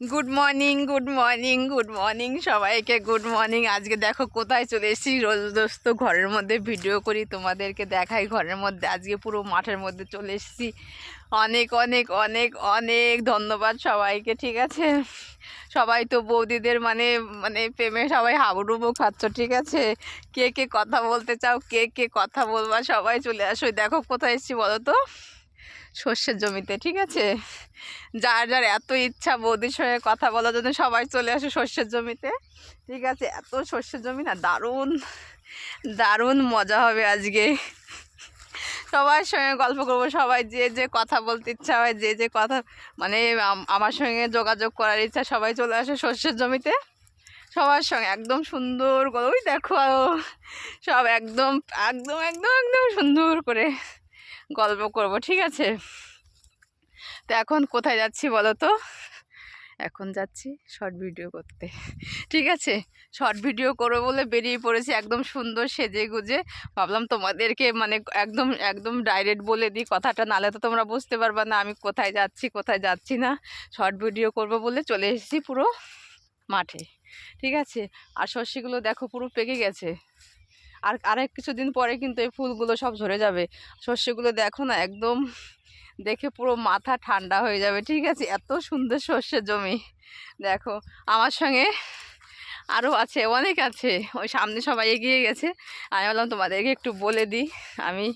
Good morning good morning good morning সবাইকে good morning আজকে দেখো কোথায় চলে এসেছি। রোজ রোজ তো ঘরের মধ্যে ভিডিও করি, তোমাদেরকে দেখাই। ঘরের মধ্যে, আজকে পুরো মাঠের মধ্যে চলে এসেছি। অনেক অনেক অনেক অনেক ধন্যবাদ সবাইকে, ঠিক আছে? সবাই তো বৌদিদের মানে মানে প্রেমে সবাই হাবুডুবু খাচ্ছ, ঠিক আছে? কে কে কথা বলতে চাও, কে কে কথা বলবা, সবাই চলে আসো। দেখো কোথায় এসেছি বলো তো? সর্ষের জমিতে, ঠিক আছে? যার যার এত ইচ্ছা বৌদির সঙ্গে কথা বলার জন্য সবাই চলে আসে সর্ষের জমিতে, ঠিক আছে? এত সর্ষের জমি না, দারুণ দারুণ মজা হবে আজকে। সবার সঙ্গে গল্প করব, সবাই যে যে কথা বলতে ইচ্ছা হয়, যে যে কথা মানে আমার সঙ্গে যোগাযোগ করার ইচ্ছা, সবাই চলে আসে সর্ষের জমিতে। সবার সঙ্গে, একদম সুন্দর করে ওই দেখো, সব একদম একদম একদম একদম সুন্দর করে। গল্প করব, ঠিক আছে? তো এখন কোথায় যাচ্ছি বলো তো? এখন যাচ্ছি শর্ট ভিডিও করতে। ঠিক আছে? শর্ট ভিডিও করব বলে বেরিয়ে পড়েছি, একদম সুন্দর সেজে গুজে। ভাবলাম তোমাদেরকে মানে একদম একদম ডাইরেক্ট বলে দিই কথাটা, নালে তো তোমরা বুঝতে পারবা না আমি কোথায় যাচ্ছি কোথায় যাচ্ছি না। শর্ট ভিডিও করব বলে চলে এসেছি পুরো মাঠে। ঠিক আছে? আর সর্ষেগুলো দেখো পুরো পেকে গেছে। আর আরেক কিছুদিন পরে কিন্তু এই ফুলগুলো সব ঝরে যাবে। সর্ষেগুলো দেখো না, একদম দেখে পুরো মাথা ঠান্ডা হয়ে যাবে, ঠিক আছে? এত সুন্দর সর্ষের জমি। দেখো, আমার সঙ্গে আরও আছে, অনেক আছে। ওই সামনে সবাই এগিয়ে গেছে। আমি বললাম তোমাদেরকে একটু বলে দিই। আমি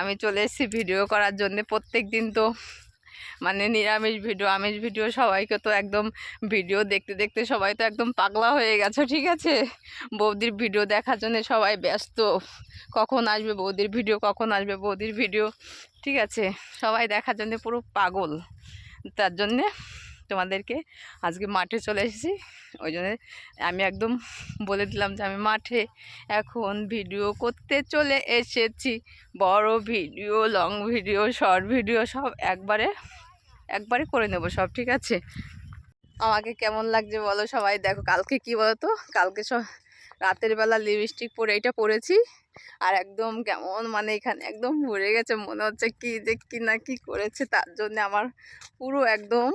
আমি চলে এসেছি ভিডিও করার জন্যে। প্রত্যেক দিন তো মানে নিরামিষ ভিডিও, আমিষ ভিডিও সবাইকে তো একদম ভিডিও দেখতে দেখতে সবাই তো একদম পাগলা হয়ে গেছে, ঠিক আছে? বৌদির ভিডিও দেখার জন্য সবাই ব্যস্ত। কখন আসবে বৌদির ভিডিও, কখন আসবে বৌদির ভিডিও, ঠিক আছে? সবাই দেখার জন্য পুরো পাগল। তার জন্যে তোমাদেরকে। আজকে মাঠে চলে এসেছি। ওই জন্য আমি একদম বলে দিলাম যে আমি মাঠে এখন ভিডিও করতে চলে এসেছি। বড় video, long video, short video সব একবারে একবারে করে নেব সব, ঠিক আছে? আমাকে কেমন লাগছে বলো সবাই? দেখো কালকে কি বলো তো কালকে সব রাতের বেলা লিপস্টিক পরে এটা পরেছি। আর একদম কেমন মানে এখানে একদম ভরে গেছে। মনে হচ্ছে কি যে কি না কি করেছে। তার জন্য আমার পুরো একদম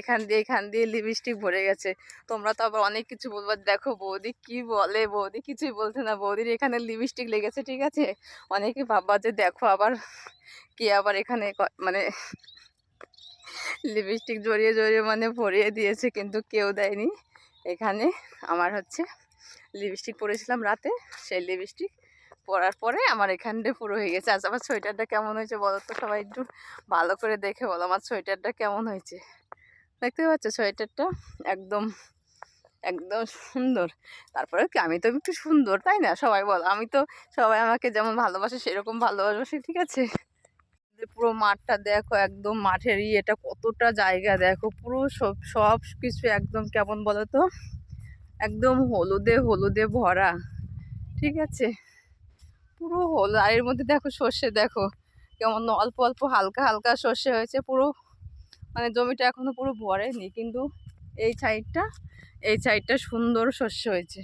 এখান দিয়ে এখান দিয়ে লিপস্টিক ভরে গেছে। তোমরা তো আবার অনেক কিছু বলব, দেখো বৌদি কি বলে? বৌদি কিছুই বলছে না। বৌদির এখানে লিপস্টিক লেগেছে, ঠিক আছে? অনেকে ভাববা যে, দেখো আবার কে আবার এখানে মানে লিপস্টিক জড়িয়ে জড়িয়ে মানে ভরিয়ে দিয়েছে, কিন্তু কেউ দেয়নি। এখানে আমার হচ্ছে লিপস্টিক পরেছিলাম রাতে, সেই লিপস্টিক পরার পরে আমার এখানটা পুরো হয়ে গেছে। আজ আমার সোয়েটারটা কেমন হয়েছে বলো তো সবাই একটু ভালো করে দেখে বলো, আমার সোয়েটারটা কেমন হয়েছে? দেখতে পাচ্ছ সোয়েটারটা? একদম একদম সুন্দর। তারপরে কি, আমি তো একটু সুন্দর, তাই না? সবাই বল, আমি তো সবাই আমাকে যেমন ভালোবাসে, সেরকম ভালোবাসি, ঠিক আছে? পুরো মাঠটা দেখো, একদম মাঠের ইয়েটা কতটা জায়গা দেখো, পুরো সব সব কিছু একদম কেমন বলো তো? একদম হলুদে হলুদে ভরা, ঠিক আছে? পুরো হল, আর এর মধ্যে দেখো সর্ষে, দেখো, কেমন অল্প অল্প, হালকা হালকা সর্ষে হয়েছে, পুরো মানে জমিটা এখনও পুরো ভরেনি, কিন্তু এই সাইডটা এই সাইডটা সুন্দর শস্য হয়েছে।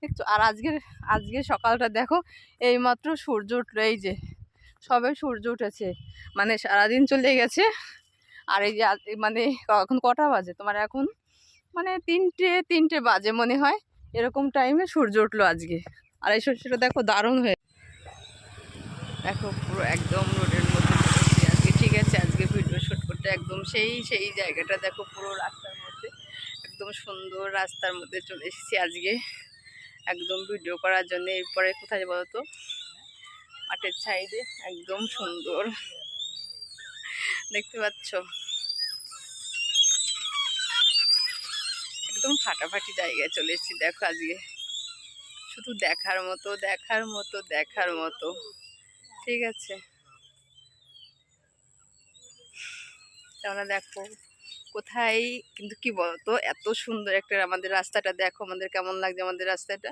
দেখছ? আর আজকের, আজকে সকালটা দেখো, এইমাত্র সূর্য উঠল, এই যে, সবে সূর্য উঠেছে। মানে সারাদিন চলে গেছে, আর এই যে মানে এখন কটা বাজে? তোমার এখন মানে তিনটে তিনটে বাজে মনে হয়, এরকম টাইমে সূর্য উঠল আজকে। আর এই শস্যটা দেখো দারুণ হয়ে দেখো, পুরো একদম রোডের মধ্যে চলেছি আজকে ঠিক আছে আজকে করতে একদম সেই সেই জায়গাটা দেখো পুরো রাস্তার মধ্যে, একদম সুন্দর রাস্তার মধ্যে চলে এসেছি আজকে। একদম ভিডিও করার জন্য, এরপরে কোথায় বলো তো মাঠের সাইডে একদম সুন্দর। দেখতে পাচ্ছ? একদম ফাটাফাটি জায়গায় চলে এসেছি, দেখো আজকে। শুধু দেখার মতো দেখার মতো দেখার মতো। ঠিক আছে? তোমরা দেখো, কোথায়, কিন্তু কি বলতো, এত সুন্দর একটা আমাদের রাস্তাটা দেখো, আমাদের কেমন লাগছে আমাদের রাস্তাটা?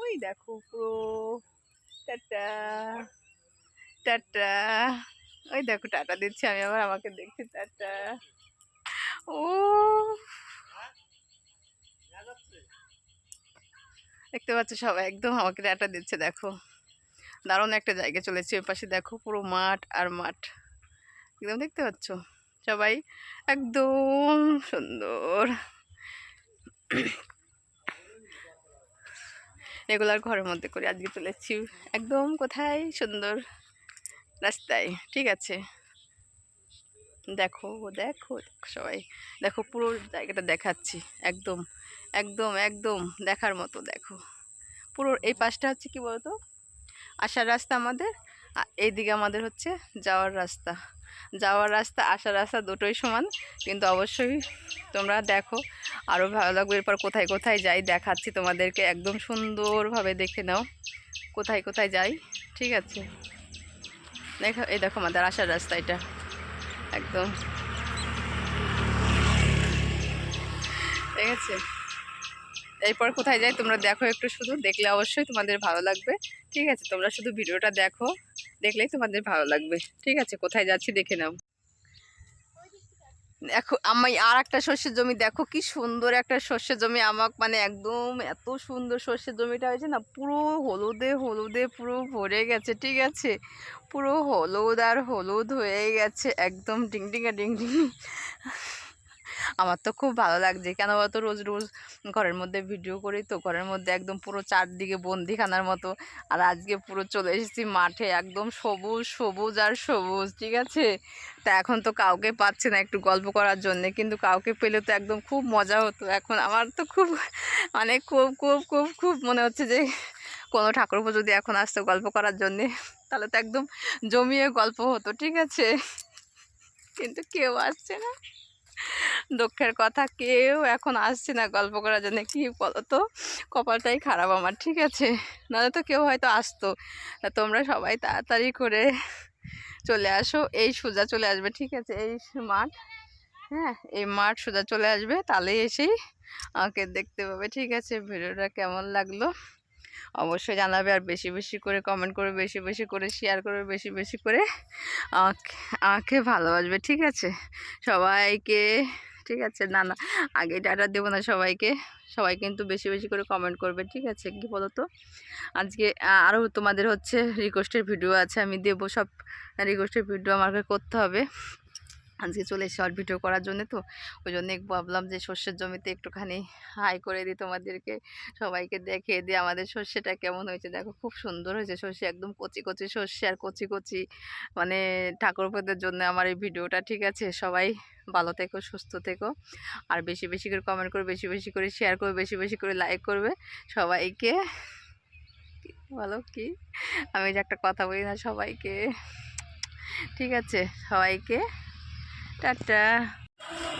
ওই দেখো পুরো, টাটা টাটা, ওই দেখো টাটা দিচ্ছি আমি আবার আমাকে দেখছি, টাটা। ও, দেখতে পাচ্ছ সবাই, একদম আমাকে টাটা দিচ্ছে, দেখো। দারুণ একটা জায়গায় চলেছে, ওই পাশে দেখো পুরো মাঠ আর মাঠ, একদম দেখতে পাচ্ছ? সবাই একদম সুন্দর। রেগুলার ঘরের মধ্যে করে আজকে চলেছি। একদম কোথায়? সুন্দর রাস্তায়, ঠিক আছে? দেখো দেখো সবাই। দেখো পুরো জায়গাটা দেখাচ্ছি, একদম একদম একদম দেখার মতো দেখো। পুরো এই পাশটা হচ্ছে কি বলতো? আসার রাস্তা আমাদের এইদিকে আমাদের হচ্ছে যাওয়ার রাস্তা। যাওয়ার রাস্তা, আসার রাস্তা দুটোই সমান। কিন্তু অবশ্যই তোমরা দেখো আরও ভালো লাগবে। এরপর কোথায় কোথায় যাই দেখাচ্ছি তোমাদেরকে। একদম সুন্দরভাবে দেখে নাও, কোথায় কোথায় যাই, ঠিক আছে? দেখো, এই দেখো আমাদের আসার রাস্তা এটা। একদম। ঠিক আছে? এরপর কোথায় যাই তোমরা দেখো একটু শুধু। দেখলে অবশ্যই তোমাদের ভালো লাগবে। ঠিক আছে, তোমরা শুধু ভিডিওটা দেখো। দেখলেই তোমাদের ভালো লাগবে। ঠিক আছে, কোথায় যাচ্ছি দেখে নাও। দেখো, আমি আর একটা শস্যের জমি, দেখো কি সুন্দর একটা শস্যের জমি আমার মানে একদম এত সুন্দর শস্যের জমিটা হয়েছে না, পুরো হলুদে হলুদে পুরো ভরে গেছে, ঠিক আছে? পুরো হলুদ আর হলুদ হয়ে গেছে, একদম ডিং ডিঙা ডিং ডিং। আমার তো খুব ভালো লাগছে। কেন বলতো? রোজ রোজ ঘরের মধ্যে ভিডিও করি তো, ঘরের মধ্যে একদম পুরো চারদিকে বন্দিখানার মতো। আর আজকে পুরো চলে এসেছি মাঠে, একদম সবুজ সবুজ আর সবুজ, ঠিক আছে? তা এখন তো কাউকে পাচ্ছি না একটু গল্প করার জন্যে, কিন্তু কাউকে পেলে তো একদম খুব মজা হতো। এখন আমার তো খুব মানে খুব খুব খুব খুব মনে হচ্ছে যে কোনো ঠাকুরপো যদি এখন আসতো গল্প করার জন্যে, তাহলে তো একদম জমিয়ে গল্প হতো, ঠিক আছে? কিন্তু কেউ আসছে না। দুঃখের কথা, কেউ এখন আসছে না গল্প করার জন্য, কি বলো তো কপালটাই খারাপ আমার, ঠিক আছে? নাহলে তো কেউ হয়তো আসতো। তোমরা সবাই তাড়াতাড়ি করে চলে আসো, এই সোজা চলে আসবে, ঠিক আছে? এই মাঠ হ্যাঁ? এই মাঠ সোজা চলে আসবে তাহলে এসেই আমাকে দেখতে পাবে, ঠিক আছে? ভিডিওটা কেমন লাগল? অবশ্যই জানাবে আর বেশি বেশি করে কমেন্ট করবে বেশি বেশি করে শেয়ার করবে, বেশি বেশি করে আমাকে ভালোবাসবে, ঠিক আছে? সবাইকে, ঠিক আছে? না না, আগে ডাটা দেবো না সবাইকে। সবাই কিন্তু বেশি বেশি করে কমেন্ট করবে, ঠিক আছে? কি বলো তো আজকে আরও তোমাদের হচ্ছে রিকোয়েস্টের ভিডিও আছে, আমি দেবো সব রিকোয়েস্টের ভিডিও আমাকে করতে হবে। আজকে চলে এসে শর্ট ভিডিও করার জন্য তো। ওই জন্য ভাবলাম যে সর্ষের জমিতে একটুখানি হাই করে দিই তোমাদেরকে। সবাইকে দেখিয়ে দিই আমাদের সর্ষেটা কেমন হয়েছে? দেখো খুব সুন্দর হয়েছে সর্ষে, একদম কচি কচি সর্ষে আর কচি কচি। মানে ঠাকুরপদের জন্য আমার এই ভিডিওটা, ঠিক আছে? সবাই ভালো থেকো, সুস্থ থেকো। আর বেশি বেশি করে কমেন্ট করে, বেশি বেশি করে শেয়ার করবে বেশি বেশি করে লাইক করবে। সবাইকে বলো কি? আমি যে একটা কথা বলি না সবাইকে। ঠিক আছে? সবাইকে টাটা।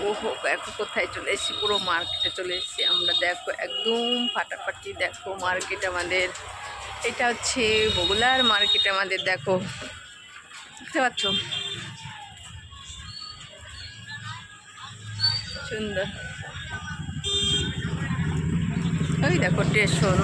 ওহো, দেখো কোথায় চলে এসেছি, পুরো মার্কেটে চলে এসেছি। আমরা দেখো, একদম ফাটাফাটি দেখো মার্কেট আমাদের। এটা হচ্ছে বগুলার মার্কেট আমাদের, দেখো। দেখতে পাচ্ছ? সুন্দর। ওই দেখো স্টেশন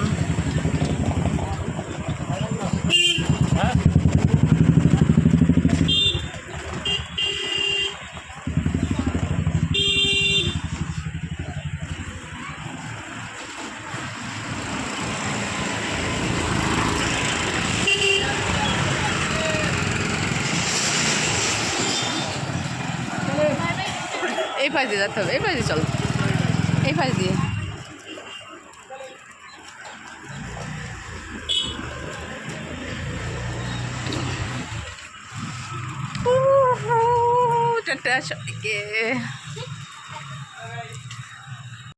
পাশ দিয়ে যেতে হবে। এই পাশ দিয়ে চলো। এই পাশ দিয়ে। টাটা সবাইকে